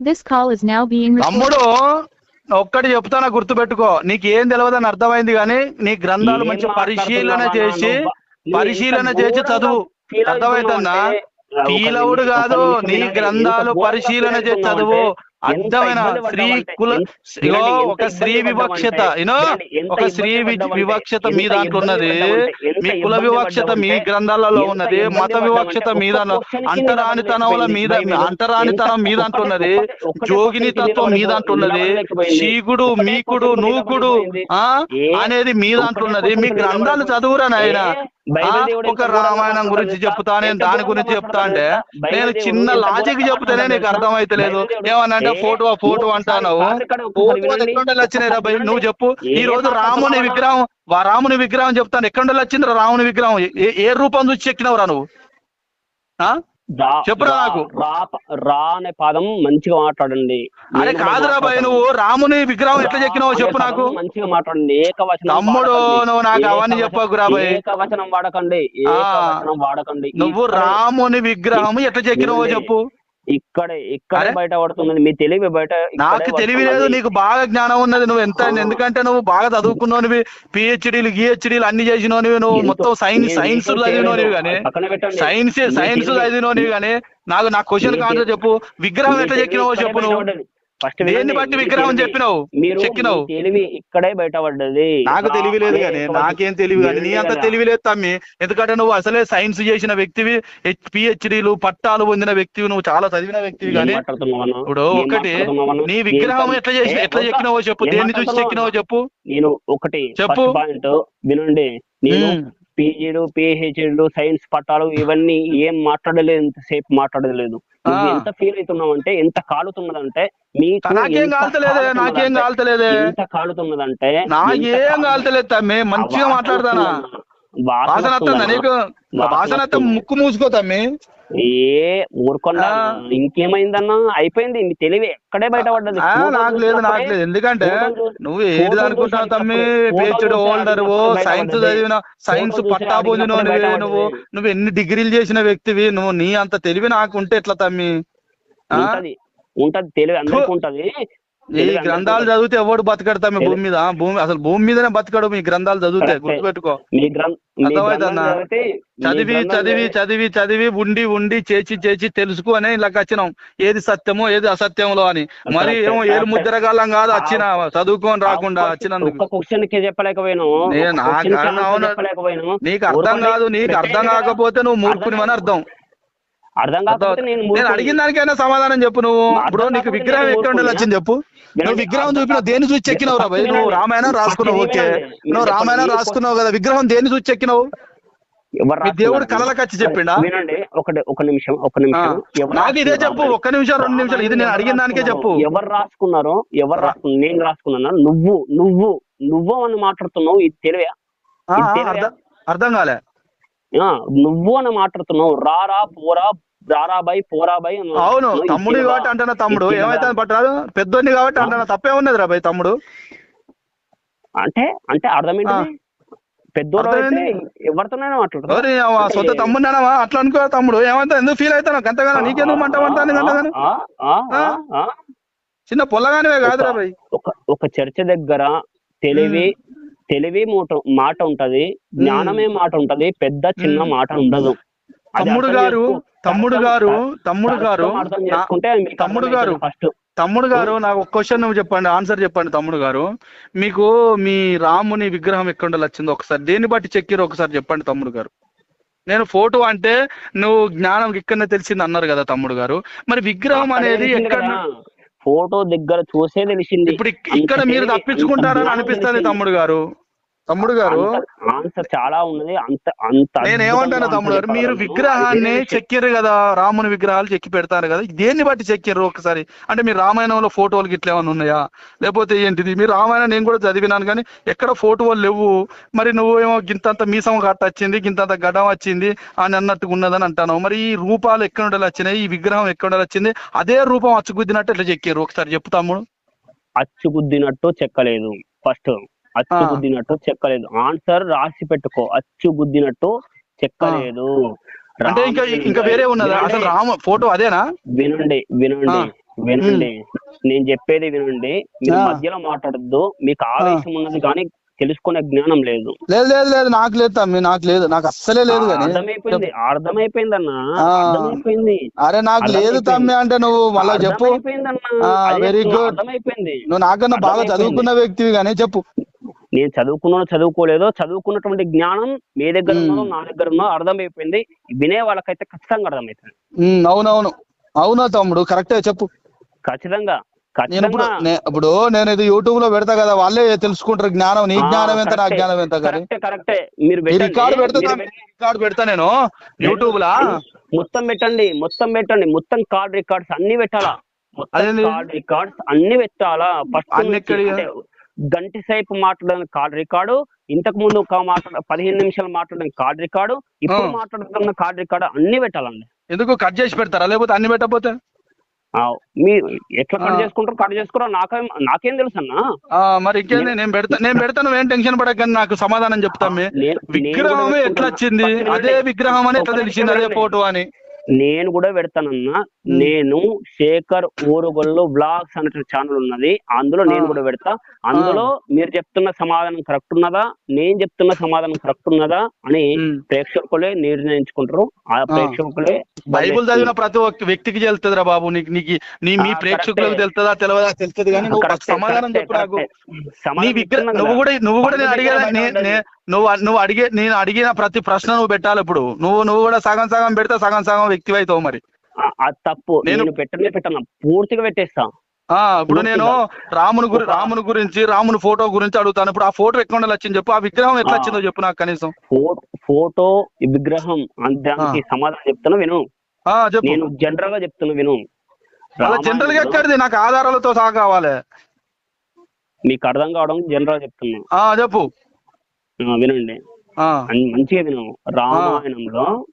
This call is now being recorded. తమ్ముడు ఒక్కటి చెప్తానా గుర్తుపెట్టుకో నీకు ఏం తెలియదని అర్థమైంది కానీ నీ గ్రంథాలు మంచి పరిశీలన చేసి పరిశీలన చేసి చదువు అవుడు ఒక కాదు నీ. గ్రంథాలు పరిశీలన చేసి చదువు అర్థమైన ఇబ్బంది స్త్రీ కుల ఒక స్త్రీ వివక్షత యూనో ఒక స్త్రీ వివక్షత మీ దాంట్లో ఉన్నది మీ కుల వివక్షత మీ గ్రంథాలలో ఉన్నది మత వివక్షత మీద నిలబడలేకపోయింది మీద. అంటరానితనం అంటున్నది ఒక్కటే- ఒక్కటే జోగిని తత్వం. అంటున్నది నిలబడలేకపోయింది. చీకుడు ఒక్కటే మీకుడు నూకుడు. ఆ? అనేది ఒక్కటే అంటున్నది question మీ గ్రంథాలు. చదువురా నాయన ఒక రామాయణం గురించి చెప్తా నేను దాని గురించి చెప్తా అంటే నేను చిన్న లాజిక్ చెప్తేనే నీకు అర్థమైతలేదు బైబిల్ ఏ? ఫోటో ఫోటో అంటావు. ఎక్కడ వచ్చినాయి భయ్ నువ్వు చెప్పు ఈ రోజు రాముని? విగ్రహం వా రాముని విగ్రహం చెప్తాను ఎక్కడ వచ్చింది రాముని విగ్రహం ఏ రూపం చూసి చెక్కినవురా నువ్వు చెప్పురా నాకు. రా అనే పదం మంచిగా మాట్లాడండి అరే కాదురా మాట్లాడతాను. నువ్వు రాముని విగ్రహం ఎట్లా చెక్కినావో చెప్పు నాకు మంచిగా మాట్లాడండి ఏకవచనం తమ్ముడు. నువ్వు నాకు అవన్నీ చెప్పకురా భయ్. ఏకవచనం వాడకండి ఏకవచనం వాడకండి నువ్వు రాముని విగ్రహం ఎట్లా చెక్కినావో. చెప్పు ఇక్కడే ఇక్కడే? బయట పడుతున్నది మీ తెలివి బయట నాకు తెలివి లేదు. నీకు బాగా జ్ఞానం ఉన్నది నువ్వు ఎంత ఎందుకంటే నువ్వు బాగా చదువుకున్నోనివి పిహెచ్డీలు గిహెచ్డీలు అన్ని చేసినోనివి నువ్వు మొత్తం సైన్స్ సైన్స్ చదివినోనివి. కానీ. సైన్స్ సైన్స్ చదివినోనివి కానీ నాకు నా క్వశ్చన్ తెలివి- చెప్పు విగ్రహం ఎట్లా చెక్కినావో చెప్పు నువ్వు. ఫస్ట్ దేన్ని. బట్టి విగ్రహం చెప్పినావు? మీరు చెక్కినావు? తెలివి ఇక్కడే బయటపడ్డది నాకు తెలివి లేదు కానీ నాకేం తెలివి కానీ నీ అంత తెలివి లేదు తమ్మి ఎందుకంటే నువ్వు అసలే సైన్స్ చేసిన వ్యక్తివి పిహెచ్డీలు పట్టాలు పొందిన వ్యక్తివి నువ్వు చాలా చదివిన వ్యక్తివి కానీ? ఇప్పుడు ఒకటి? నీ విగ్రహం ఎట్లా చేసి ఎట్లా? చెక్కినావో చెప్పు దేన్ని చూసి? చెక్కినావో చెప్పు నేను ఒకటి చెప్పు. పాయింట్ వినండి నేను. పీజీలు పిహెచ్డీలు సైన్స్ పట్టాలు ఇవన్నీ ఏం మాట్లాడలేదు ఎంతసేపు మాట్లాడలేదు నువ్వు. ఎంత ఫీల్ అవుతున్నావు అంటే ఎంత కాలుతున్నదంటే మీకు నాకేం కాల్తలేదే నాకేం కాల్తలేదే ఎంత కాలుతున్నదంటే నాకేం కాలు- కాల్తలేదు తమ్మి మంచిగా మాట్లాడతానా. వాసన. ముక్కు మూసుకో తమ్మి ఏ ఊరుకొండా ఆ. ఇంకేమైందన్నా అయిపోయింది తెలివి ఎక్కడే బయటపడ్డది నాకు లేదు నాకు లేదు ఎందుకంటే నువ్వు ఏది అనుకుంటున్నావు చూసి తమ్మి పిహెచ్డి హోల్డర్ సైన్స్. చదివిన సైన్స్ పట్టా బయటపడ్డది. నువ్వు నువ్వు ఎన్ని డిగ్రీలు చేసిన వ్యక్తివి నువ్వు నీ అంత తెలివి నాకు ఉంటే ఎట్లా తమ్మి? ఉంటది ఉంటది తెలివి అందరికి ఉంటది ఈ గ్రంథాలు. చదివితే ఎవడు బతకడు తమ్మి భూమి మీద భూమి అసలు భూమి మీదనే బతకడు మీ గ్రంథాలు చదివితే. గుర్తుపెట్టుకో మీ మీ మీ చదివి చదివి చదివి- చదివి ఉండి ఉండి చేసి చేసి తెలుసుకో అని ఇలా వచ్చినాం ఏది సత్యమో ఏది అసత్యమో అని మరి ఏమో కరెక్టే. ముద్రగాలం కాదు వచ్చిన చదువుకొని రాకుండా వచ్చినందుకు ఒక్క నాకు అర్థం. కాదు నీకు అర్థం కదా. కాకపోతే నువ్వు మూర్ఖుని అని అర్థం అర్థం కాకపోతే నేను. అడిగిన దానికైనా సమాధానం చెప్పు నువ్వు ఇప్పుడు నీకు విగ్రహం ఎక్కడ? వచ్చింది చెప్పు నువ్వు విగ్రహం చూపినావు దేని చూసి చెక్కినావు రా నువ్వు. రామాయణం రాసుకున్నావు. ఓకే నువ్వు రామాయణం. రాసుకున్నావు కదా విగ్రహం దేని చూసి చెక్కినావు దేవుడు? కలలకు వచ్చి చెప్పిండా? వినండి ఒకటి ఒక నిమిషం ఒక నిమిషం నాకు ఇదే? చెప్పు ఒక్క నిమిషం రెండు నిమిషాలు ఇది నేను అడిగిన దానికే చెప్పు ఎవరు రాసుకున్నారో ఎవరు రాసుకున్నారు నేను రాసుకున్నానా నువ్వు నువ్వు నువ్వు అని మాట్లాడుతున్నావు ఇది తెలివే? అర్థం అర్థం కాలే ఆ, నువ్వు అని మాట్లాడుతున్నావు రారా పోరా రారా బై పోరా బై అని అవును తమ్ముడు? కాబట్టి అంటున్నా తమ్ముడు? ఏమైతే పట్టరాదు? పెద్దోడిని కాబట్టి అంటున్నా తప్పే ఉన్నది రా తమ్ముడు. అంటే అంటే అర్థం ఏంటిది పెద్దోడు. ఎవరితోనైనా సొంత తమ్ముడు అన్నావా? అట్లా అనుకో తమ్ముడు. ఏమంతా ఎందుకు ఫీల్ అవుతాను గంతగానో నీకెందుకు మంట పడతాను గంతగానో. చిన్న పొల్లగానివే కాదురా భయ్ ఒక చర్చ దగ్గర తెలివి తెలివి మూట మాట ఉంటది జ్ఞానమే మాట ఉంటది పెద్ద చిన్న. మాట ఉండదు తమ్ముడు గారు తమ్ముడు గారు తమ్ముడు గారు తమ్ముడు గారు తమ్ముడు గారు నాకు ఒక క్వశ్చన్ నువ్వు చెప్పండి ఆన్సర్ చెప్పండి తమ్ముడు గారు మీకు మీ రాముని విగ్రహం ఎక్కడ వచ్చిందో ఒకసారి దేన్ని బట్టి చెక్కిరో ఒకసారి చెప్పండి తమ్ముడు గారు నేను ఫోటో అంటే నువ్వు జ్ఞానం ఇక్కడనే తెలిసింది అన్నారు కదా తమ్ముడు గారు మరి విగ్రహం అనేది ఎక్కడ ఫోటో దగ్గర చూసే తెలిసింది. ఇప్పుడు ఇక్- ఇక్కడ మీరు తప్పించుకుంటారని అనిపిస్తుంది తమ్ముడు గారు తమ్ముడు గారు ఆన్సర్ చాలా ఉన్నది. అంత అంత నేను ఏమంటాను తమ్ముడు గారు మీరు విగ్రహాన్ని చెక్కిర్రు కదా రాముని విగ్రహాలు చెక్కి పెడతారు కదా దేన్ని బట్టి చెక్కిర్రు ఒకసారి? అంటే మీరు రామాయణంలో ఫోటోలు గిట్ల ఏమైనా ఉన్నాయా? లేకపోతే ఏంటిది? మీరు రామాయణం నేను కూడా చదివినాను కానీ ఎక్కడ ఫోటోలు లేవు. మరి నువ్వు ఏమో గింతంత మీసం కట్ట వచ్చింది గింతంత గడ్డం వచ్చింది అని అన్నట్టుగా ఉన్నదని అంటాను. మరి ఈ రూపాలు ఎక్కడ ఉండాలి వచ్చినాయి? ఈ విగ్రహం ఎక్కడ వచ్చింది? అదే రూపం అచ్చుగుద్దినట్టు ఎట్లా చెక్కిర్రు? ఒకసారి చెప్పు తమ్ముడు. అచ్చు గుద్దినట్టు చెక్కలేదు. ఫస్ట్ అచ్చు. గుద్దినట్టు చెక్కలేదు ఆన్సర్ రాసి పెట్టుకో. అచ్చు గుద్దినట్టు చెక్కలేదు అంటే ఇంకా ఇంకా వేరే ఉన్నదా. అసలు రామ ఫోటో అదేనా? వినండి వినండి. వినండి. నేను చెప్పేది వినండి. మీరు. మధ్యలో మాట్లాడద్దు. మీకు ఆవేశం ఉన్నది కానీ తెలుసుకునే జ్ఞానం లేదు. లేదు లేదు లేదు. నాకు లేదు తమ్మి. నాకు లేదు. నాకు అస్సలే లేదు అర్థమైపోయింది. అర్థమైపోయింది అన్న. అర్థమైపోయింది. అరే నాకు లేదు. తమ్మి అంటే నువ్వు మళ్ళా చెప్పు. good. అర్థమైపోయింది. నువ్వు నాకన్నా బాగా. చదువుకున్న వ్యక్తివి కానీ చెప్పు. నేను చదువుకున్నానో చదువుకోలేదో చదువుకున్నటువంటి జ్ఞానం మీ దగ్గర. ఉన్నదో నా దగ్గర ఉన్నదో అర్థమైపోయింది. వినే వాళ్ళకైతే ఖచ్చితంగా అర్థమవుతుంది అవునవును. అవునా తమ్ముడు? కరెక్టే చెప్పు. ఖచ్చితంగా నేను ఇప్పుడు నేను ఇది యూట్యూబ్లో పెడతా కదా వాళ్ళే తెలుసుకుంటారు జ్ఞానం. నీ జ్ఞానం ఎంత నా జ్ఞానం ఎంత కరెక్టే కరెక్టే మీరు. రికార్డు పెడతా రికార్డు పెడతా నేను. యూట్యూబ్ లా మొత్తం పెట్టండి మొత్తం పెట్టండి. మొత్తం కార్డ్ రికార్డ్స్ అన్ని పెట్టాలా? కార్డ్ రికార్డ్స్ అన్ని పెట్టాలా? ఫస్ట్ గంట సేపు మాట్లాడిన కార్డ్ రికార్డు ఇంతకు ముందు ఒక మాట్లాడ పదిహేను నిమిషాలు మాట్లాడిన కార్డ్ రికార్డు ఇప్పుడు. మాట్లాడుతున్న కార్డ్ రికార్డు అన్ని పెట్టాలండి. ఎందుకు కట్ చేసి పెడతారా? లేకపోతే అన్ని పెట్టకపోతే? మీరు ఎట్లా కట్. చేసుకుంటారు కట్ చేసుకురా నాకేం నాకేం తెలుసు అన్న. మరి ఇంకేంది? నేను పెడతా నేను పెడతా నువ్వేం టెన్షన్ పడక నాకు సమాధానం కూడా విగ్రహమే ఎట్లా. వచ్చింది? అదే. విగ్రహం అని ఎట్లా తెలిసింది? అదే ఫోటో అని. నేను కూడా పెడతానన్నా నేను శేఖర్ ఊరుగొల్లు బ్లాగ్స్ అనే ఛానల్ ఉన్నది. అందులో నేను. కూడా పెడతా. అందులో మీరు చెప్తున్న సమాధానం కరెక్ట్ ఉన్నదా? నేను చెప్తున్న సమాధానం కరెక్ట్ ఉన్నదా? అని. ప్రేక్షకులే నిర్ణయించుకుంటారు. ఆ ప్రేక్షకులే బైబుల్ చదివిన ప్రతి ఒక్క వ్యక్తికి తెలుస్తుందిరా బాబు. నీకు నీకు నీ మీ ప్రేక్షకులకు. తెలుస్తుందా తెలియదా తెలుస్తుంది కానీ నువ్వు సమాధానం చెప్పు నాకు. నువ్వు. కూడా నువ్వు కూడా నేను పండు అడిగే విగ్రహం నే- ఉండదు. నే- నువ్వు నువ్వు అడిగే నేను అడిగిన ప్రతి ప్రశ్న నువ్వు పెట్టాలి ఇప్పుడు. నువ్వు నువ్వు కూడా సగం సగం పెడితే సగం సగం వ్యక్తి అవుతావు మరి. ఆ, తప్పు నేను- పెట్టనే పెట్టను. పూర్తిగా పెట్టేస్తా. ఆ ఇప్పుడు నేను రాముని గురి రాముని గురించి రాముని ఫోటో గురించి అడుగుతాను. ఇప్పుడు ఆ ఫోటో ఎక్కడ ఉండాలి వచ్చింది చెప్పు. ఆ విగ్రహం ఎట్లా. వచ్చిందో చెప్పు నాకు కనీసం. ఫోటో విగ్రహం దానికి సమాధానం చెప్తున్నా విను. నేను జనరల్గా చెప్తున్నా విను. జనరల్గా ఎక్కడిది? నాకు ఆధారాలతో సహా కావాలి. మీకు అర్థం కావడం జనరల్ చెప్తున్నా. ఆ చెప్పు. వినండి. మంచిగా విను. రామాయణంలో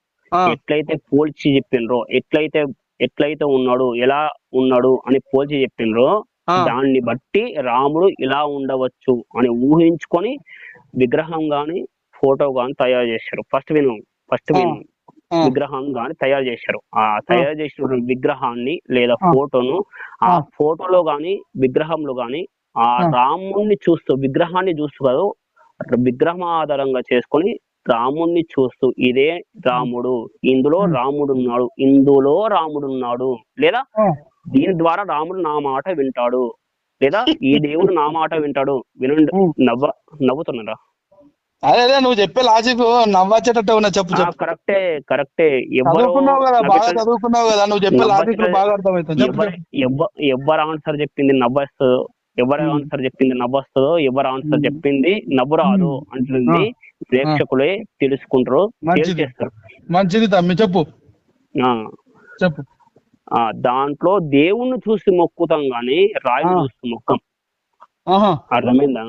ఎట్లయితే పోల్చి చెప్పిండ్రో ఎట్లయితే ఎట్లయితే ఉన్నాడు ఎలా ఉన్నాడు అని పోల్చి చెప్పిండ్రో. దాన్ని బట్టి రాముడు ఇలా ఉండవచ్చు అని ఊహించుకొని విగ్రహం గాని ఫోటో గాని తయారు చేశారు ఫస్ట్ విను ఫస్ట్. విను. విగ్రహం గాని తయారు చేశారు ఆ తయారు చేసిన విగ్రహాన్ని లేదా. ఫోటోను ఆ. ఫోటోలో గాని విగ్రహంలో గాని ఆ ఆ. రాముణ్ణి చూస్తూ విగ్రహాన్ని చూస్తూ కాదు విగ్రహం ఆధారంగా చేసుకొని రాముణ్ణి చూస్తూ ఇదే రాముడు. ఇందులో. రాముడు ఉన్నాడు ఇందులో రాముడు ఉన్నాడు లేదా. దీని ద్వారా రాముడు నా మాట వింటాడు. లేదా ఈ దేవుడు నా మాట వింటాడు. వినండి. నవ్వ నవ్వుతున్నారా? అదే అదే నువ్వు చెప్పే లాజిక్ నవ్వచ్చేటట్టు ఉన్నా చెప్పు కరెక్టే కరెక్టే ఎవరు చదువుకున్నావు కదా బాగా చదువుకున్నావు కదా నువ్వు చెప్పే. లాజిక్ బాగా అర్థమవుతుంది. ఎవరు ఆన్సర్ చెప్పింది నవ్వొస్తుందో ఎవరు. ఆన్సర్ చెప్పింది నవ్వొస్తుందో ఎవరు ఆన్సర్. చెప్పింది నవ్వు రాదు. అంటుంది ప్రేక్షకులే తెలుసుకుంటారు మంచిది. చేస్తారు మంచిది తమ్మి చెప్పు చెప్పు ఆ దాంట్లో దేవుణ్ణి చూసి మొక్కుతాం గాని రాయిని. చూసి మొక్కం అర్థమైందా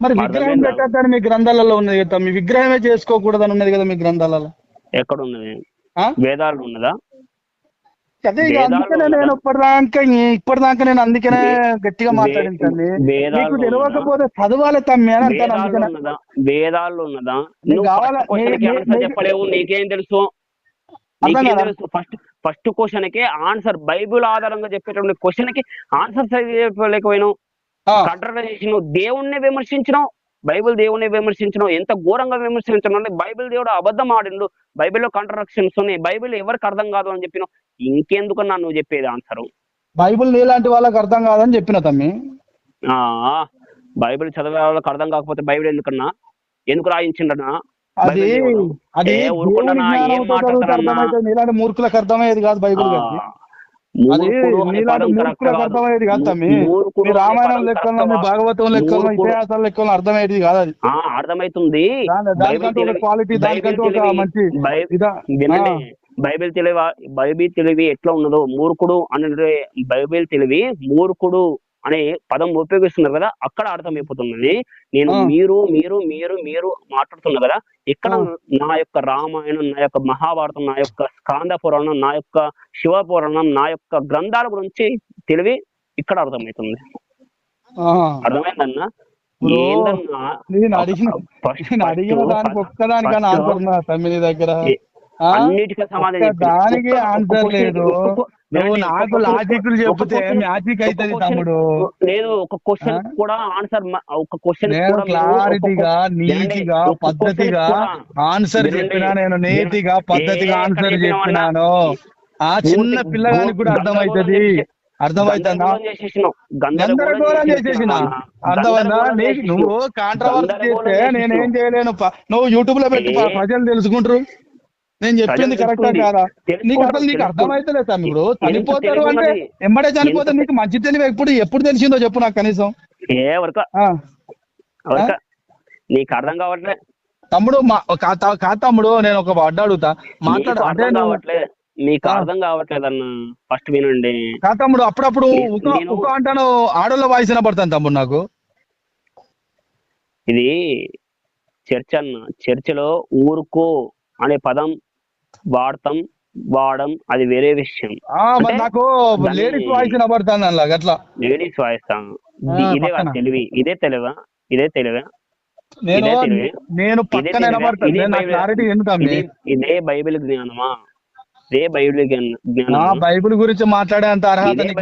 మరి విగ్రహం? పెట్టద్దని మీ గ్రంథాలలో ఉన్నది కదా తమ్మి విగ్రహమే చేసుకోకూడదని ఉన్నది కదా మీ గ్రంథాలలో ఎక్కడ ఉన్నది? వేదాలు ఉన్నదా అదే అందుకనే? నేను ఇప్పటిదాకా ఇప్పటిదాకా నేను అందుకనే గట్టిగా వేదాల్లో నీకు తెలియకపోతే చదవాలి తమ్మి అని అంటాను అందుకనే. ఉన్నదా వేదాల్లో ఉన్నదా చెప్పలేవు నీకేం తెలుసు? ఫస్ట్ ఫస్ట్ క్వశ్చన్కి ఆన్సర్ బైబిల్ ఆధారంగా చెప్పేటువంటి క్వశ్చన్కి ఆన్సర్ చెప్పలేకపోయినావు. ఆ, కంట్రడక్షన్ దేవుణ్ణి విమర్శించినావు. బైబిల్ దేవుణ్ణి విమర్శించినావు ఎంత ఘోరంగా విమర్శించడం అంటే బైబిల్ దేవుడు అబద్ధం ఆడిండు. బైబిల్లో కంట్రడక్షన్స్ ఉన్నాయి. బైబిల్ ఎవరికి అర్థం కాదు అని చెప్పినావు ఇంకెందుకన్నా నువ్వు చెప్పేది ఆన్సర్ బైబిల్ నీలాంటి వాళ్ళకి అర్థం కాదని చెప్పిన తమ్మి. ఆ బైబిల్ చదివే వాళ్ళకి అర్థం కాకపోతే బైబిల్ ఎందుకన్నా? ఎందుకు రాయించిండనా అది. అది దేవుని మూర్ఖులకు అర్థమయ్యేది కాదు బైబిల్ అర్థమయ్యేది కాదు. తమ్మి. రామాయణం లెక్కల్లో మీ భాగవతం లెక్కల్లో. ఇతిహాసాల లెక్కల్లో అర్థమయ్యేది కాదు అది. అర్థమవుతుంది క్వాలిటీ బైబిల్ దానికంటూ ఒక మంచి. బైబిల్ తెలివి బైబిల్ తెలివి ఎట్లా ఉన్నదో మూర్ఖుడు అనే బైబిల్ తెలివి మూర్ఖుడు అనే పదం ఉపయోగిస్తున్నారు కదా అక్కడ అర్థమైపోతున్నది నేను. మీరు మీరు మీరు మీరు మాట్లాడుతున్నారు కదా ఇక్కడ. నా యొక్క రామాయణం నా యొక్క మహాభారతం నా యొక్క స్కాంద పురాణం నా యొక్క శివ పురాణం నా యొక్క గ్రంథాల గురించి తెలివి ఇక్కడ అర్థమవుతుంది. అర్థమైందన్నా నేను అడిగిన దానికి ఒక్కదానికన్నా ఫస్ట్- ఆన్సర్ ఉన్నా తమ్మి నీ దగ్గర? అన్నిటికీ సమాధానం. దానికి ఆన్సర్ లేదు నువ్వు నాకు question- చెప్తే మ్యాజిక్ అవుతుంది తమ్ముడు లేదు ఒక క్వశ్చన్? కూడా ఆన్సర్ ఒక క్వశ్చన్ క్లారిటీగా నీతిగా పద్ధతిగా ఆన్సర్. చెప్పినా నేను నీతిగా పద్ధతిగా ఆన్సర్? చెప్పినాను ఆ చిన్న పిల్లగానికి కూడా చేసి- అర్థమవుతుందా గందరగోళం చేసేసిన. అర్థమైందా. నువ్వు కాంట్రవర్సీ చేస్తే. నేనేం చేయలేను నువ్వు యూట్యూబ్లో పెట్టి ప్రజలు తెలుసుకుంటారు నేను చెప్పింది కరెక్టా. కాదా? నీకు అసలు నీకు. అర్థమైతలేదు తమ్ముడు ఎంత చనిపోతారు అంటే? ఎంబడే చనిపోతే నీకు మంచి తెలివి ఎప్పుడు ఎప్పుడు తెలిసిందో చెప్పు నాకు కనీసం. ఏ వరక? నీకు అర్థం కావట్లే. తమ్ముడు మా కా- తమ్ముడు నేను ఒక వర్డ్ అడుగుతా. మాట్లాడు అర్థం కావట్లే. నీకు. అర్థం కావట్లేదు అన్న ఫస్ట్ వినండి. కా తమ్ముడు అప్పుడప్పుడు ఉక అంటాను ఆడోళ్ళ వాయిస్ వినపడతాను తమ్ముడు నాకు. ఇది చర్చ్ అన్న చర్చిలో ఊరుకో అనే పదం వాడతాం వాడడం అది వేరే విషయం. నాకు లేడీస్ వాయిస్ వినపడతాను అలాగ అట్లా. లేడీస్ వాయిస్తాం ఆ, ఇదే తెలివి. ఇదే తెలివా? ఇదే తెలివా? నేను ఇదే. నేను పక్కన బైబిల్. జ్ఞానమా? ఇదే బైబిల్ జ్ఞాన- బైబిల్ గురించి మాట్లాడేంత అర్హత ఇదే నీకు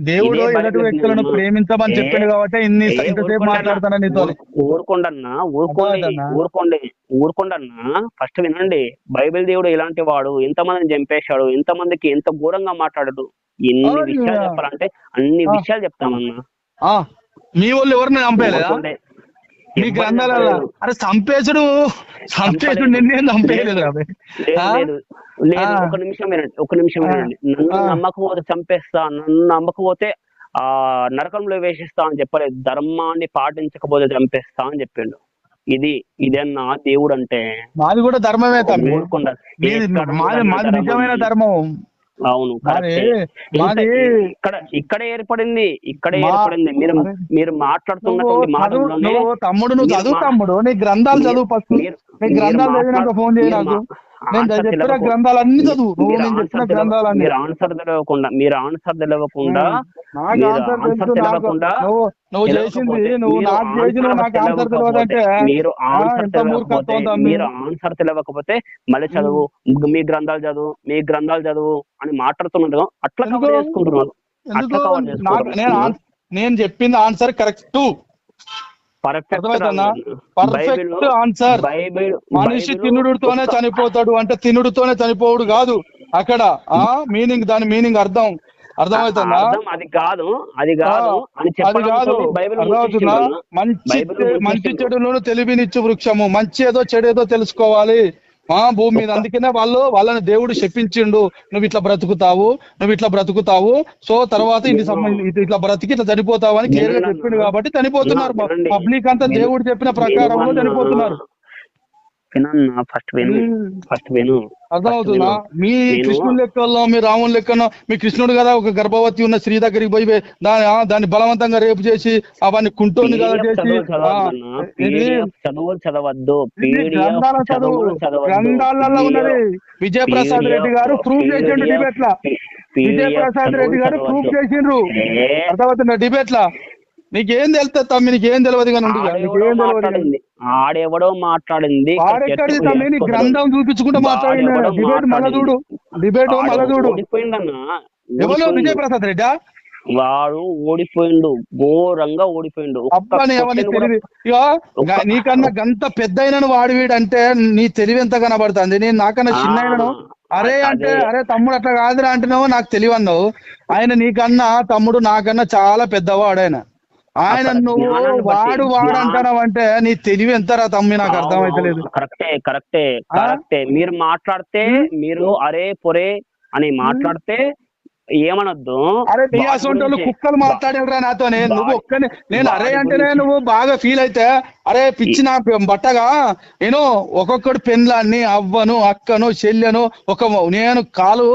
దేవుడు బైబిల్ వ్యక్తులను? ప్రేమించమని చెప్పిండు కాబట్టి ఇన్ని ఇంతసేపు మాట్లాడుతాను అన్న. నీతో ఊరు- ఊరుకోండన్నా ఊరుకోండి? ఊరుకోండి ఊరుకోండన్నా ఫస్ట్ వినండి బైబిల్ దేవుడు ఇలాంటి వాడు ఎంతమందిని చంపేశాడు ఎంతమందికి ఎంత ఘోరంగా మాట్లాడాడు ఎన్ని. విషయాలు చెప్పాలంటే అన్ని. విషయాలు చెప్తామన్నా మీ వాళ్ళు ఎవరిని చంపేయలేదా. మీ గ్రంథాలలో? చంపలేదు. అరే చంపేసుడు చంపేసుడు నిన్నేం చంపేయలేదు లేదు. ఒక నిమిషం వినండి ఒక నిమిషం. వినండి. నన్ను. నమ్మకపోతే చంపేస్తా నన్ను నమ్మకపోతే ఆ నరకంలో వేసిస్తా అని చెప్పలేదు. ధర్మాన్ని పాటించకపోతే చంపేస్తా అని చెప్పిండు. ఇది ఇదన్నా దేవుడు అంటే మాది కూడా ధర్మమే మీది మాది నిజమైన. ధర్మం. అవును ఇక్కడ ఇక్కడే ఏర్పడింది ఇక్కడే ఏర్పడింది. మీరు. మీరు మాట్లాడుతున్నటువంటి మాటల్లోనే తమ్ముడు నువ్వు చదువు తమ్ముడు. నీ గ్రంథాలు చదువు ఫస్ట్. మీరు- నీ గ్రంథాలు చదివినాక ఫోన్ చేయి మీరు నాకు ఆన్సర్ చెప్పిన తెలవకు- గ్రంథాలన్నీ చదువు. నువ్వు మీరు ఆన్సర్ తెలవ- గ్రంథాలన్నీ. మీరు ఆన్సర్ తెలియకుండా నువ్వు చేసింది నాకు నాకు ఆన్సర్ తెలియదంటే మీరు ఆన్సర్ తెలియకపోతే తమ్మి మీరు ఆన్సర్ తెలియకపోతే మళ్ళీ చదువు మీ గ్రంథాలు చదువు మీ గ్రంథాలు చదువు అని మాట్లాడుతున్నారు అట్లా కవర్? చేసుకుంటున్నారు. అట్లా కవర్ నాకు చేసుకుంటున్నారు. నేను చెప్పింది ఆన్సర్ కరెక్ట్ పర్ఫెక్ట్ ఆన్సర్ మనిషి తినుడుతోనే చనిపోతాడు అంటే తినుడుతోనే చనిపోవుడు కాదు. అక్కడ ఆ మీనింగ్ దాని మీనింగ్ అర్థం. అర్థమవుతుందా? అర్థం అది కాదు అది కాదు అది కాదు. అర్థమవుతుందా. మంచి మంచి. చెడులను తెలివినిచ్చు వృక్షము. మంచి ఏదో చెడు ఏదో తెలుసుకోవాలి. ఆ భూమి మీద. అందుకనే వాళ్ళు వాళ్ళని దేవుడు శపించిండు. నువ్వు ఇట్లా బ్రతుకుతావు నువ్వు ఇట్లా బ్రతుకుతావు. సో తర్వాత ఇన్ని సంబంధి ఇట్లా- బ్రతికి ఇట్లా చనిపోతావు అని క్లియర్గా చెప్పిండు కాబట్టి చనిపోతున్నారు. పబ్లిక్ అంతా దేవుడు చెప్పిన ప్రకారంలో నేను చనిపోతున్నారు. వినన్నా ఫస్ట్ విను. ఫస్ట్ విను. అర్థమవుతుందా మీ కృష్ణుడు లెక్కల్లో మీ రాముని లెక్కనో మీ కృష్ణుడు కదా ఒక గర్భవతి ఉన్న స్త్రీ దగ్గరికి పోయి దాని దాన్ని బలవంతంగా రేపు చేసి అవన్నీ కుంటోని కదా చేసి. చదువు చదవద్దు గ్రంథాలలో ఉన్నది. PDF విజయ్ ప్రసాద్ రెడ్డి గారు ప్రూవ్ చేసిండు డిబేట్ లా. విజయ్ ప్రసాద్ రెడ్డి గారు ప్రూవ్ చేసిండ్రు. అర్థమవుతుందా? డిబేట్ లా. నీకేం తెలుస్తుంది తమ్మి? నీకేం తెలియదు కానీ నీకేం తెలియదు ఆడెవడో మాట్లాడింది. తమ్మి? నీ. గ్రంథం చూపించుకుంటూ మాట్లాడింది. వాడెవడో డిబేట్ మళ్ళా చూడు. డిబేట్ వాడు మళ్ళా చూడు. ఓడిపోయిండన్నా. ఎవరు? ఓడిపోయిండు. విజయ్ ప్రసాద్ రెడ్డా? వాడు ఓడిపోయిండు. ఘోరంగా ఓడిపోయిండు. నీకన్నా గంత పెద్ద అయినను వాడు వీడంటే నీ తెలివి ఎంత కనబడుతుంది? నేను నాకన్నా చిన్న అయినను అరే. అంటే అరే తమ్ముడు అట్లా కాదురా అంటున్నావు? నాకు తెలివి అన్నావు ఆయన నీకన్నా తమ్ముడు నాకన్నా చాలా పెద్దవాడు ఆయన ఆయన నువ్వు వాడు వాడు అంటావు అంటే నీ తెలివి ఎంతరా తమ్మి? నాకు అర్థమైతలేదు. కరెక్టే కరెక్టే? కరెక్టే. మీరు మాట్లాడితే మీరు అరే పొరే అని మాట్లాడితే ఏమనొద్దు? అరే నీ గురించి- కుక్కలు మాట్లాడేవరా నాతోనే. నువ్వు ఒక్కనే నేను అరే అంటేనే నువ్వు బాగా ఫీల్ అయితే అరే పిచ్చి నా బట్టగా నేను ఒక్కొక్కడు పెన్లాన్ని అవ్వను అక్కను చెల్లెను ఒక నేను కాలు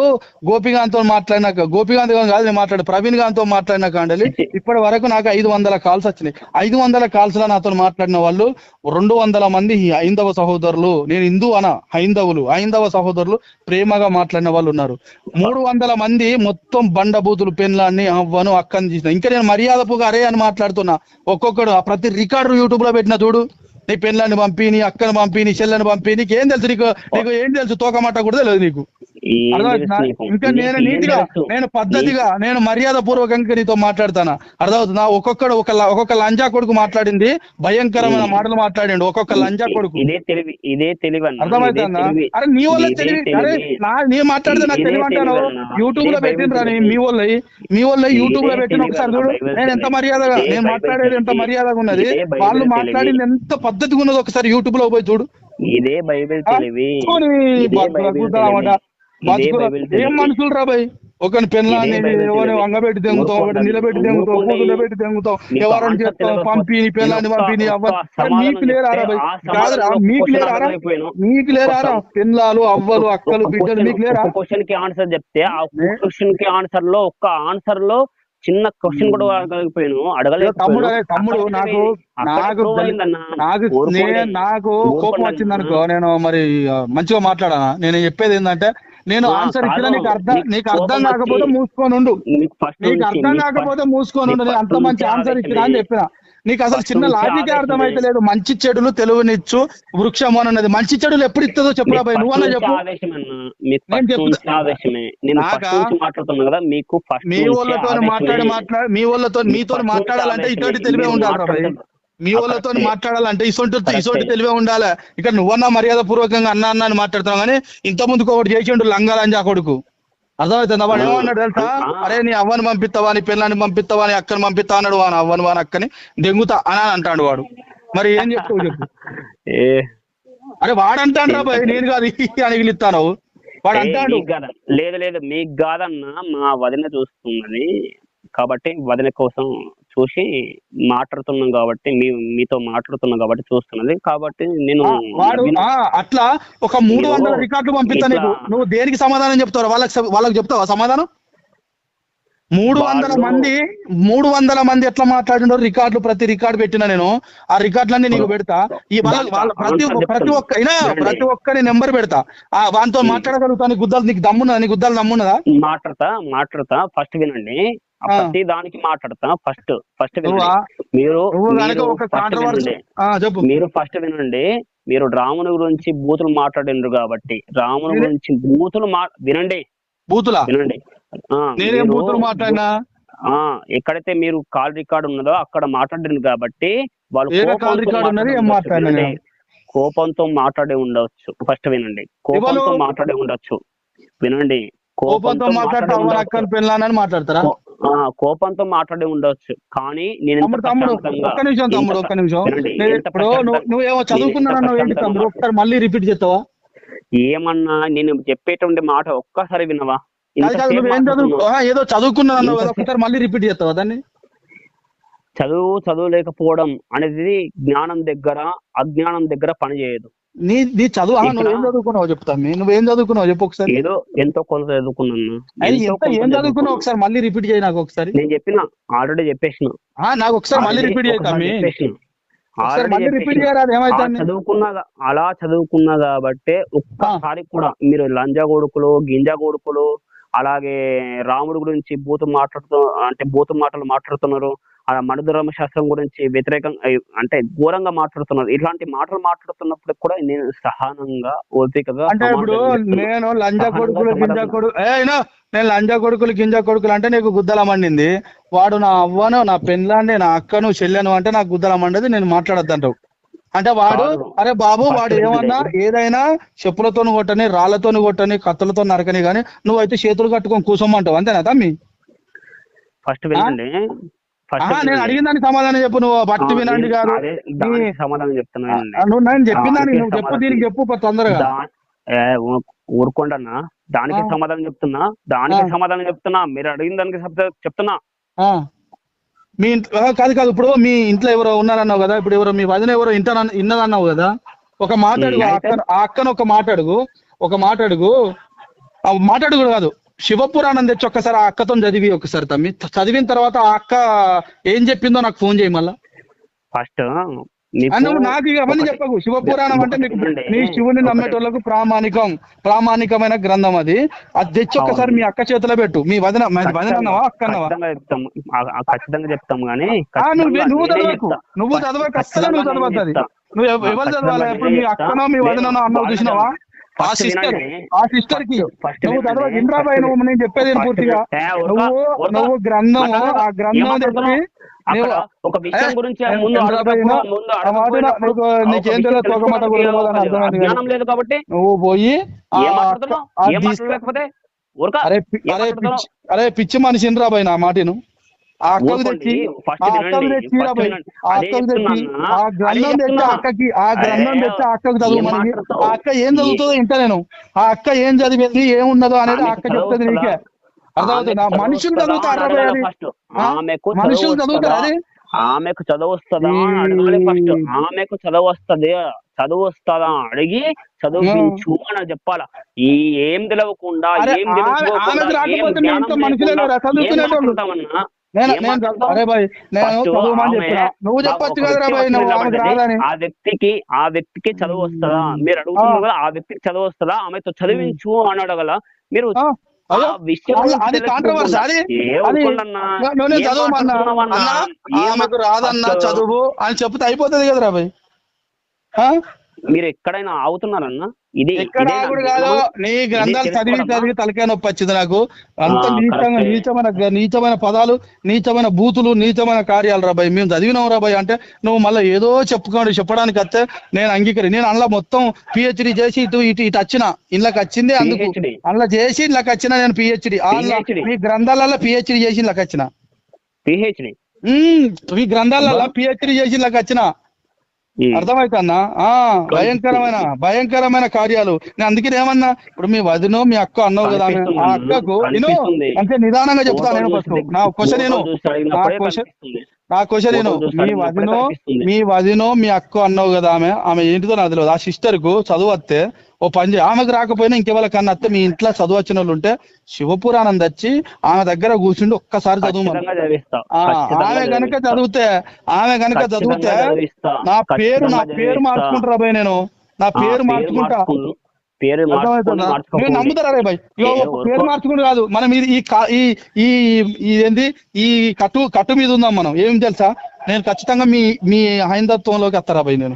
గోపికాంత్తో మాట్లాడినాక గోపికాంత్ కాదు నేను మాట్లాడు ప్రవీణ్ గాంతో మాట్లాడినా కాండలి ఇప్పటి వరకు నాకు ఐదు వందల కాల్స్ వచ్చినాయి. ఐదు వందల కాల్స్లో నాతో మాట్లాడిన వాళ్ళు రెండు వందల మంది హైందవ సహోదరులు నేను హిందూ అన హైందవులు హైందవ సహోదరులు ప్రేమగా మాట్లాడిన వాళ్ళు ఉన్నారు. మూడు వందల మంది మొత్తం బండబూతులు పెన్లాన్ని అవ్వను అక్కని చేసిన ఇంకా నేను మర్యాదపుగా అరే అని మాట్లాడుతున్నా. ఒక్కొక్కడు ఆ ప్రతి రికార్డు యూట్యూబ్లో పెట్టిన చూడు. నీ పెళ్ళని పంపి నీ అక్కని పంపి నీ చెల్లెని పంపి నీకు ఏం తెలుసు నీకు? నీకు ఏం తెలుసు? తోకమాట కూడా తెలియదు నీకు. ఇంకా నేను నీతిగా తెలుసు? నేను పద్ధతిగా నేను మర్యాద పూర్వకంగా నీతో మాట్లాడతానా అర్థమవుతుందా ఒక్కొక్కడు ఒక ఒక్కొక్క లంజా కొడుకు మాట్లాడింది భయంకరమైన మాటలు మాట్లాడిండు ఒక్కొక్క లంజా కొడుకు ఇదే తెలివి ఇదే తెలివి అర్థమవుతుందా. అరే నీ వల్ల తెలివి అరే నా నీ మాట్లాడితే నాకు తెలివి అంటాను. యూట్యూబ్లో నీ మీ వాళ్ళ మీ వాళ్ళ యూట్యూబ్లో పెట్టిన ఒకసారి చూడు నేను ఎంత. మర్యాదగా నేను మాట్లాడేది ఎంత. మర్యాదగా ఉన్నది వాళ్ళు. మాట్లాడింది ఎంత పద్ధతిగా ఉన్నది ఒకసారి యూట్యూబ్లో పోయి చూడు ఇదే బైబిల్? తెలివి ఏం. మనుషులు రా భయ్ ఒకని పెళ్ళాన్ని ఎవరిని తెలివి. వంగబెట్టి తెంగుతావు ఒకటి. నిలబెట్టి ఊరుకోండి. కూతురు పెట్టి తెంగుతావు నీకు ఎవరని తెలియకపోతే పంపి నీ పెళ్ళాన్ని పంపి నీ మీకు లేరా చెప్తే కాదురా మీకు లేరా. మీకు లేరా పెళ్ళాలు అవ్వలు అక్కలు ఒక బిడ్డలు మీకు లేరా ఒక క్వశ్చన్కి ఆన్సర్ చెప్తే ఆ క్వశ్చన్కి ఆన్సర్లో ఒక్క ఆన్సర్లో చిన్న క్వశ్చన్ కూడా అడగలేకపోయాను తమ్ముడు అడగలేకపోయాను తమ్ముడు అక్కడ నాకు నాకు. నాకు నాకు కోపం వచ్చింది. అనుకో నేను మరి మంచిగా మాట్లాడానా నేను చెప్పేది ఏంటంటే నేను ఆన్సర్ ఇచ్చినా. నీకు అర్థం నీకు అర్థం కోపం కాకపోతే మూసుకొని ఉండు నీకు అర్థం కాకపోతే మూసుకొని ఉండు అంత మంచి ఆన్సర్ ఇచ్చినా అని. చెప్పిన నీకు అసలు చిన్న లాజికే ఆవేశమే. అర్థమైతలేదు మంచి చెడులు తెలుగునిచ్చు వృక్షం అని అన్నది మంచి చెడులు ఎప్పుడు ఇస్తుందో చెప్పురా భయ్ నువ్వన్నా చెప్పు మీ వాళ్ళతో. మాట్లాడి మాట్లాడి మీ వాళ్ళతో మీతో మాట్లాడాలంటే. ఇటువంటి తెలివే ఉండాలి. మీ వాళ్ళతో. మాట్లాడాలంటే ఇసొంటి. ఇసొంటి తెలివే ఉండాలి. ఇక్కడ నువ్వన్నా మర్యాద పూర్వకంగా అన్న అన్న అని మాట్లాడుతున్నావు కానీ ఇంత ముందుకు ఒకటి చేసిండు లంగాలంజా కొడుకు. అర్థమవుతుందా? వాడు. ఏమన్నాడు తెలుసా. అరే నీ అవ్వని పంపిస్తావా? నీ పిల్లని పంపిస్తావా? నీ అక్కని పంపిస్తా అన్నాడు వాని అవ్వని వాని అక్కని. దెంగుతా అని అంటాడు వాడు. మరి ఏం చెప్తావు చెప్పు. ఏ. అరే వాడు అంటాడు రా భయ్ నేను కాదు అని పిలుస్తాను వాడు అంటాడు. లేదు లేదు మీకు కాదన్న మా వదిన చూస్తున్నది కాబట్టి వదిన కోసం చూసి మాట్లాడుతున్నాం కాబట్టి మీ మీతో మాట్లాడుతున్నాం కాబట్టి చూస్తున్నది. కాబట్టి నేను వాడు ఆ, అట్లా ఒక మూడు వందల రికార్డులు పంపిస్తా ఇట్లా- నీకు. నువ్వు దేనికి సమాధానం చెప్తావు? వాళ్ళకి స- వాళ్ళకి చెప్తావా సమాధానం? మూడు వందల వాళ్ళు- మంది మూడు వందల మంది ఎట్లా మాట్లాడినో రికార్డులు ప్రతి రికార్డు పెట్టినా నేను. ఆ రికార్డులన్నీ నీకు పెడతా. ఈ వాళ్ళ వాళ్ళ ప్రతి ఆన్సర్ ప్రతి. ఒక్క అయినా. ప్రతి ఒక్కరి నెంబర్ పెడతా. ఆ వానితో మాట్లాడగలుగుతాను గుద్దాలు నీకు దమ్మున్నదా? నీ గుద్దాలు దమ్మున్నదా మాట్లాడతా మాట్లాడతా. ఫస్ట్ వినండి. ప్రతి దానికి మాట్లాడతా ఫస్ట్ ఫస్ట్? మీరు మీరు ఫస్ట్ వినండి. మీరు రాముని గురించి బూతులు మాట్లాడినరు కాబట్టి రాముని గురించి బూతులు వినండి. బూతులా? వినండి. బూతులు మాట్లాడినా? ఎక్కడైతే మీరు కాల్ రికార్డ్ ఉన్నదో అక్కడ మాట్లాడింది కాబట్టి వాళ్ళు కోపంతో మాట్లాడి ఉండవచ్చు ఫస్ట్ వినండి. కోపంతో? మాట్లాడి ఉండొచ్చు. వినండి. కోపంతో మాట్లాడతారా? కోపంతో మాట్లాడి ఉండవచ్చు కానీ నేను తమ్ముడు ఒక్క నిమిషం తమ్ముడు ఒక్క నిమిషం. ఇప్పుడు నువ్వేమో నేను చదువుకున్నానన్నావు ఎంత ఏంటి తమ్ముడు? ఒకసారి మళ్ళీ రిపీట్ చేస్తావా? ఏమన్నా నేను చెప్పేటువంటి మాట ఒక్కసారి వినవా? చదువు ఏదో ఇంత- ఒకసారి మళ్ళీ రిపీట్ చేస్తావా దాన్ని? చదువు చదువులేకపోవడం అనేది జ్ఞానం దగ్గర అజ్ఞానం దగ్గర పనిచేయదు. నీ నీ చదువు నువ్వేం చదువుకున్నావు చెప్తా మీ నువ్వేం చదువుకున్నావు చెప్పు ఒకసారి. ఏదో ఎంతో కొంత చదువుకున్నాను. ఏం చదువుకున్నావు. ఒకసారి? మళ్ళీ రిపీట్ చేయి నాకు ఒకసారి. నేను చెప్పిన ఆల్రెడీ చెప్పేసిన. నాకు ఒకసారి మళ్ళీ రిపీట్ చేయి చదువుకున్నా అలా చదువుకున్నా కాబట్టి ఒక్కసారి కూడా మీరు లంజా కొడుకులు గింజా కొడుకులు అలాగే రాముడి గురించి బూతు మాట్లాడుతూ అంటే బూతు మాటలు మాట్లాడుతున్నారు. ఆ మనుధర్మ శాస్త్రం గురించి వ్యతిరేకంగా అంటే ఘోరంగా మాట్లాడుతున్నారు ఇలాంటి మాటలు మాట్లాడుతున్నప్పుడు కూడా నేను సహనంగా ఓపికగా అంటే ఇప్పుడు. నేను లంజా కొడుకులు గింజా. కొడుకు నేను లంజా కొడుకులు గింజా కొడుకులు అంటే నీకు గుద్దల మండింది వాడు నా అవ్వను నా పెళ్ళాన్ని నా అక్కను చెల్లెను అంటే నాకు గుద్దల మండది నేను మాట్లాడద్దంటావు అంటే వాడు. అరే బాబు వాడు ఏమన్నా ఏదైనా చెప్పులతో కొట్టని రాళ్ళతో కొట్టని కత్తులతో నరకని కానీ నువ్వైతే చేతులు కట్టుకొని కూసోమంటావు అంతేనా తమ్మి ఫస్ట్ నేను. అడిగిన దానికి సమాధానం చెప్పు నువ్వు బట్టి ఆ, వినండి కాదు దానికి సమాధానం చెప్తున్నా వినండి. ఆ, నువ్వు నేను చెప్పిన దానికి నువ్వు చెప్పు. దీనికి చెప్పు తొందరగా ఊరుకోండన్నా దానికి. సమాధానం చెప్తున్నా దానికి. సమాధానం చెప్తున్నా మీరు అడిగిన దానికి చెప్తున్నా. మీ కాదు కాదు ఇప్పుడు మీ ఇంట్లో ఎవరో ఉన్నారన్నావు కదా ఇప్పుడు ఎవరో మీ వదిన ఎవరో ఇంట ఇన్నదన్నావు కదా ఒక మాట అడుగు ఆ? అక్కను ఒక మాట అడుగు ఒక మాట అడుగు ఆ మాట అడుగు కాదు శివపురాణం తెచ్చి ఒక్కసారి ఆ అక్కతో చదివి ఒకసారి తమ్మి. చదివిన తర్వాత ఆ అక్క ఏం చెప్పిందో నాకు ఫోన్ చేయి మళ్ళా. ఫస్ట్ నీకు- అవన్నీ చెప్పకు. శివపురాణం అంటే ఒకటి నీ శివుని నమ్మేటోళ్ళకు ప్రామాణికం ప్రామాణికమైన గ్రంథం అది. అది తెచ్చి ఒక్కసారి మీ అక్క చేతిలో పెట్టు. మీ వదిన మీ వదిన అన్నవా అక్క అన్నవా ఖచ్చితంగా చెప్తాం కానీ నువ్వు చదవకు. నువ్వు చదవకు. అస్సలు నువ్వు చదవద్దు అది. నువ్వు ఎవరు చదవాలి? ఇప్పుడు మీ. అక్కనో మీ వదినో నేను అన్నో చూసినావా? ఆ సిస్టర్ వినండి. ఆ సిస్టర్కి నువ్వు చదవ. ఇంద్రాబాయి నువ్వు నేను చెప్పేది పూర్తిగా నువ్వు. నువ్వు మాట్లాడకు. ఆ గ్రంథం నువ్వు ఒక విషయం గురించి ఇంద్రాబాయి నీకు తెలియదు తోకమాట అర్థమైంది లేదు కాబట్టి నువ్వు పోయి అరే? పిచ్చి అరే పిచ్చి మనిషిని రాబాయి నా మాటను అక్కకు. తెచ్చి ఆ అక్కకు. తెచ్చి అక్కకు తెచ్చి గ్రంథం తెచ్చి అక్కకి ఆ గ్రంథం అరే, తెచ్చి ఆ అక్కకు చదువు అక్క ఏం చదువుతుందో ఇంట నేను ఆ అక్క ఏం చదివింది ఏమున్నదో అనేది అక్క చెప్తుంది చదువు నీకే? అర్థమవుతుందా? మనుషులు చదువు చదువుతారు మనుషులు చదువు చదువుతారు? అది? ఆమెకు చదువు వస్తుందా అడగాలి ఫస్ట్. ఆమెకు చదువు వస్తుంది చదువు వస్తుందా అడిగి చదువుపించు అని చెప్పాలా. ఈ ఏం తెలియకుండా అరే, ఏం తెలుసుకోకుండా, ఆ వ్యక్తికి ఆ వ్యక్తికి చదువు వస్తుందా? మీరు అడుగుతున్నారు కదా ఆ వ్యక్తికి చదువు వస్తుందా? ఆమెతో చదివించు అని అడగల. మీరు అది- కాంట్రవర్సీ అది చదువుమన్నా? ఆమెకు రాదన్నా చదువు అని చెప్తే అయిపోతుంది కదరా బాయ్. ఆ? మీరు ఎక్కడైనా ఆగుతున్నారన్నా? ఇది కాదు? నీ గ్రంథాలు చదివి. చదివి తలకాయ నొప్పి వచ్చింది నాకు అంత నీచంగా. నీచమైన నీచమైన పదాలు నీచమైన బూతులు నీచమైన కార్యాలు రాబాయ్ మేము చదివినాం రాబాయ్ అంటే నువ్వు మళ్ళీ ఏదో చెప్పుకోండి చెప్పడానికి వస్తే నేను అంగీకరి నేను అందులో మొత్తం పిహెచ్డి చేసి ఇటు ఇటు ఇటు వచ్చిన ఇళ్ళకి వచ్చింది అందుకు. అందులో చేసి ఇళ్ళకి వచ్చిన నేను పిహెచ్డి. మీ గ్రంథాలలో పిహెచ్డి చేసి ఇళ్ళకి వచ్చిన పిహెచ్డి మీ గ్రంథాలలో పిహెచ్డి చేసి ఇళ్ళకి వచ్చిన అర్థమైతుందా? ఆ భయంకరమైన భయంకరమైన కార్యాలు. నేను అందుకే ఏమన్నా ఇప్పుడు మీ వదినో మీ అక్క అన్నావు కదా. ఆ అక్కకు నేను. అంటే నిదానంగా చెప్తా నేను ఫస్ట్. నా క్వశ్చన్ నేను నా క్వశ్చన్ నా క్వశ్చన్ నేను మీ వదినో. మీ వదినో మీ అక్క అన్నావు కదా ఆమె ఆమె ఏంటిదో నాకు తెలియదు ఆ సిస్టర్కు చదువు వస్తే ఓ పని ఆమెకు రాకపోయినా ఇంకెవరి కన్నా వస్తే మీ ఇంట్లో చదువు వచ్చిన వాళ్ళు ఉంటే శివపురాణం తెచ్చి ఆమె దగ్గర కూర్చుండి ఒక్కసారి చదువు ఆమె గనుక. చదివితే ఆమె గనుక చదివితే. నా పేరు నా పేరు. మార్చుకుంటారా భయ్ నేను నా పేరు మార్చుకుంటా పేరు మార్చుకుని. నమ్ముతారా భయ్. పేరు మార్చుకుంటూ కాదు. మనం ఇది ఈ ఈ ఏంది? ఈ కట్టు కట్టు మీద ఉందాం మనం. ఏం తెలుసా? నేను ఖచ్చితంగా మీ మీ హైందత్వంలోకి వస్తారా భయ్ నేను?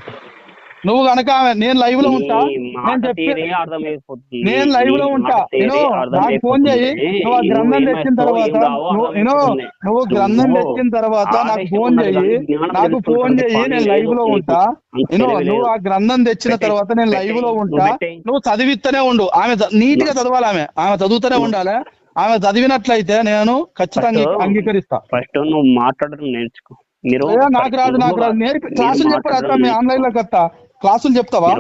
నువ్వు గనక నేను లైవ్లో ఉంటా నేను చెప్పి. నేను లైవ్లో ఉంటా. నేను నాకు. ఫోన్ చేయి. నువ్వు ఆ గ్రంథం తెచ్చిన తర్వాత నేను. నువ్వు గ్రంథం తెచ్చిన తర్వాత నాకు ఫోన్ చేయి. నాకు ఫోన్ చేయి. నేను లైవ్లో ఉంటా. నేను నువ్వు. ఆ గ్రంథం తెచ్చిన. తర్వాత నేను లైవ్లో. ఉంటా. నువ్వు చదివిస్తూనే ఉండు. ఆమె నీట్గా చదవాలి ఆమె. ఆమె చదువుతూనే ఉండాలి. ఆమె చదివినట్లయితే నేను ఖచ్చితంగా అంగీకరిస్తా. ఫస్ట్ నువ్వు మాట్లాడడం నేర్చుకో. మీరు నాకు రాదు నాకు రాదు. నేర్పి క్లాసులు మాట్లాడడం మీ ఆన్లైన్లో కత్తా క్లాసులు చెప్తావా?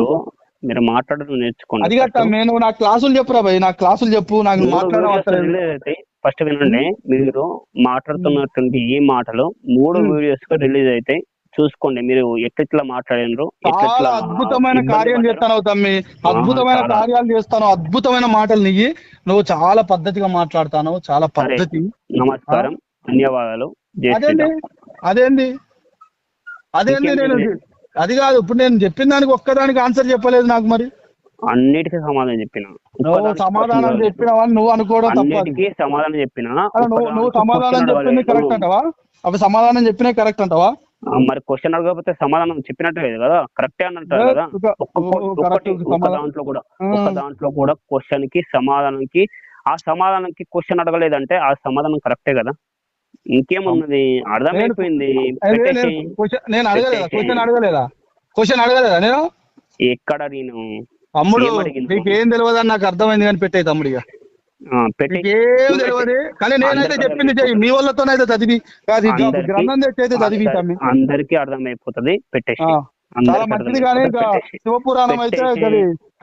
మీరు మాట్లాడడం నేర్చుకోండి అది కట్టా నేను నాకు క్లాసులు చెప్పురా భయ్? నాకు క్లాసులు చెప్పు నాకు మాట్లాడడం ఫస్ట్ వినండి. మీరు మాట్లాడుతున్నటువంటి ఈ మాటలు మూడు. వీడియోస్కు రిలీజ్ అయితే చూసుకోండి. మీరు ఎట్లా మాట్లాడినరు చాలా అద్భుతమైన కార్యం చేస్తాను తమ్మి. అద్భుతమైన. కార్యాలు చేస్తాను అద్భుతమైన మాటలు నీయి. నువ్వు చాలా పద్ధతిగా మాట్లాడతాను చాలా పద్ధతి. నమస్కారం. ధన్యవాదాలు. అదేంది. అదేంది? అదేంది నేను? అది కాదు ఇప్పుడు నేను చెప్పిన దానికి ఒక్కదానికి ఆన్సర్ చెప్పలేదు నాకు మరి. అన్నిటికీ సమాధానం చెప్పిన. నువ్వు సమాధానం. చెప్పినావని నువ్వు అనుకోవడం అన్నిటికీ సమాధానం చెప్పిన నువ్వు నువ్వు సమాధానం చెప్పింది కరెక్ట్ అంటావా? అవి సమాధానం చెప్పినా కరెక్ట్ అంటావా? మరి క్వశ్చన్ అడగకపోతే సమాధానం చెప్పినట్టు లేదు కదా? కరెక్టే అని అంటారు కదా? ఒక్కటి. దాంట్లో కూడా ఆ. ఒక్క దాంట్లో కూడా క్వశ్చన్కి సమాధానంకి ఆ సమాధానంకి క్వశ్చన్ అడగలేదంటే ఆ సమాధానం కరెక్టే కదా? ఇంకేమున్నది? అర్థమైపోయింది. నేను అడగలేదా. క్వశ్చన్ అడగలేదా? క్వశ్చన్ అడగలేదా నేను? ఎక్కడ నేను? తమ్ముడు ఏం అడిగింది? నీకేం తెలియదు అని నాకు అర్థమైంది కానీ పెట్టే తమ్ముడు ఇక. నీకేం తెలియదు కానీ నేనైతే చెప్పింది చెయ్యి. మీ వాళ్ళతోనైతే చదివి. కాదు గ్రంథం తెచ్చి అయితే చదివి అందరికి అర్థమైపోతుంది. పెట్టేసి చాలా మంచిది కానీ. శివపురాణం అయితే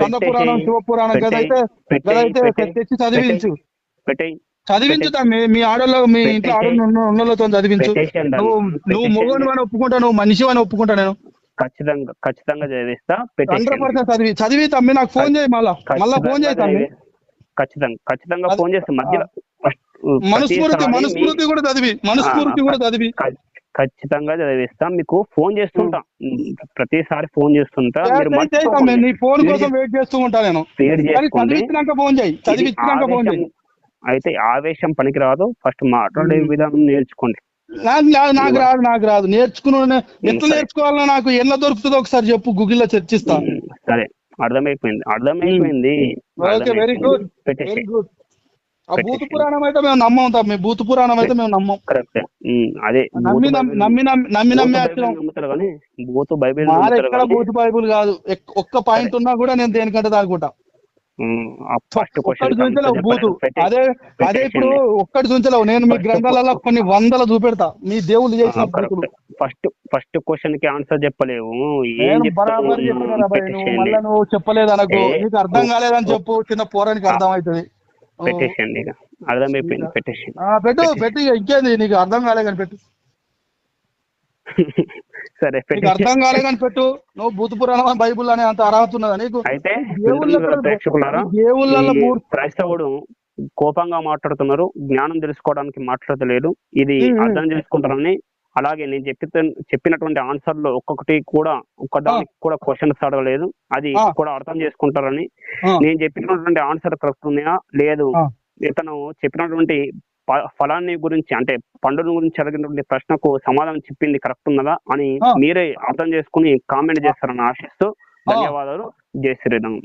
కంద పురాణం శివపురాణం గదైతే పెట్టేసి, తెచ్చి చదివించు. పెట్టేయ్. చదివించు తమ్మి. మీ ఆడలో మీ ఇంట్లో ఆడ ఉన్నోళ్ళతో చదివించు. నువ్వు నువ్వు మొగోని అని ఒప్పుకుంటా నువ్వు మనిషి అని ఒప్పుకుంటా నేను. ఖచ్చితంగా ఖచ్చితంగా చదివిస్తా హండ్రెడ్ పర్సెంట్ చదివి చదివి తమ్మి నాకు ఫోన్ చేయి మళ్ళా. మళ్ళా ఫోన్ చేయి తమ్మి. ఖచ్చితంగా ఖచ్చితంగా ఫోన్ చేస్తే. మధ్యలో మనస్ఫూర్తి మనస్ఫూర్తి కూడా చదివి. మనస్ఫూర్తి కూడా చదివి. ఖచ్చితంగా చదివిస్తా. మీకు ఫోన్ చేస్తుంటా. ప్రతిసారి ఫోన్ చేస్తుంటా. నీ ఫోన్ కోసం వెయిట్ చేస్తూ ఉంటా నేను. చదివించినాక ఫోన్ చేయి. చదివించినాక ఫోన్ చేయి. అయితే ఆవేశం పనికిరాదు. ఫస్ట్ మాట్లాడే. విధానం నేర్చుకోండి. నాకు రాదు నాకు రాదు. నేర్చుకున్న ఎట్లా సరే. నేర్చుకోవాలో నాకు ఎలా దొరుకుతుందో ఒకసారి చెప్పు గూగుల్లో చర్చిస్తా. సరే. అర్థమైపోయింది. అర్థమైపోయింది. వెరీ గుడ్ వెరీ గుడ్ ఆ భూత. పురాణం అయితే మేము నమ్మం తమ్మి భూత పురాణం అయితే మేము నమ్మం. కరెక్ట్. అదే నమ్మి నమ్మి నమ్మి నమ్మి భూత బైబిల్ భూత బైబిల్ కాదు. ఒక్క పాయింట్ ఉన్నా కూడా నేను దేనికంటే దాకుంటా అదే అదే ఇప్పుడు ఒక్కటి చూపించలేవు. నేను మీ గ్రంథాలలో కొన్ని వందల చూపెడతా. మీ దేవుళ్ళు చేసిన ఫస్ట్ ఫస్ట్ క్వశ్చన్కి ఆన్సర్ చెప్పలేవు. మళ్ళా నువ్వు చెప్పలేదు అనకు. నీకు అర్థం కాలేదని చెప్పు చిన్న పోరానికి అర్థం అవుతుంది పెట్టేసేయండి అర్థమైపోయింది పెట్టేసేయండి. ఆ, పెట్టు పెట్టు ఇక. ఇంకేంది నీకు అర్థం కాలే కానీ పెట్టు. సరే అర్థం కాలే కానీ పెట్టు. నువ్వు భూత పురాణం అని బైబుల్ అనే అంత అర్హత ఉన్నదా నీకు? అయితే క్రైస్తవుడు కోపంగా మాట్లాడుతున్నారు జ్ఞానం తెలుసుకోవడానికి మాట్లాడలేదు ఇది. అర్థం చేసుకుంటారని అలాగే నేను చెప్పి చెప్పినటువంటి ఆన్సర్లో ఒక్కొక్కటి కూడా ఒక్కదానికి కూడా క్వశ్చన్స్ అడగలేదు. అది. కూడా అర్థం చేసుకుంటారని. నేను చెప్పినటువంటి ఆన్సర్ కరెక్ట్ ఉన్నాయా? లేదు. ఇతను చెప్పినటువంటి ఫలాన్ని గురించి అంటే పండుగ గురించి అడిగినటువంటి ప్రశ్నకు సమాధానం చెప్పింది కరెక్ట్ ఉన్నదా అని. మీరే అర్థం చేసుకుని కామెంట్ చేస్తారని ఆశిస్తూ. ధన్యవాదాలు జై శ్రీరామ్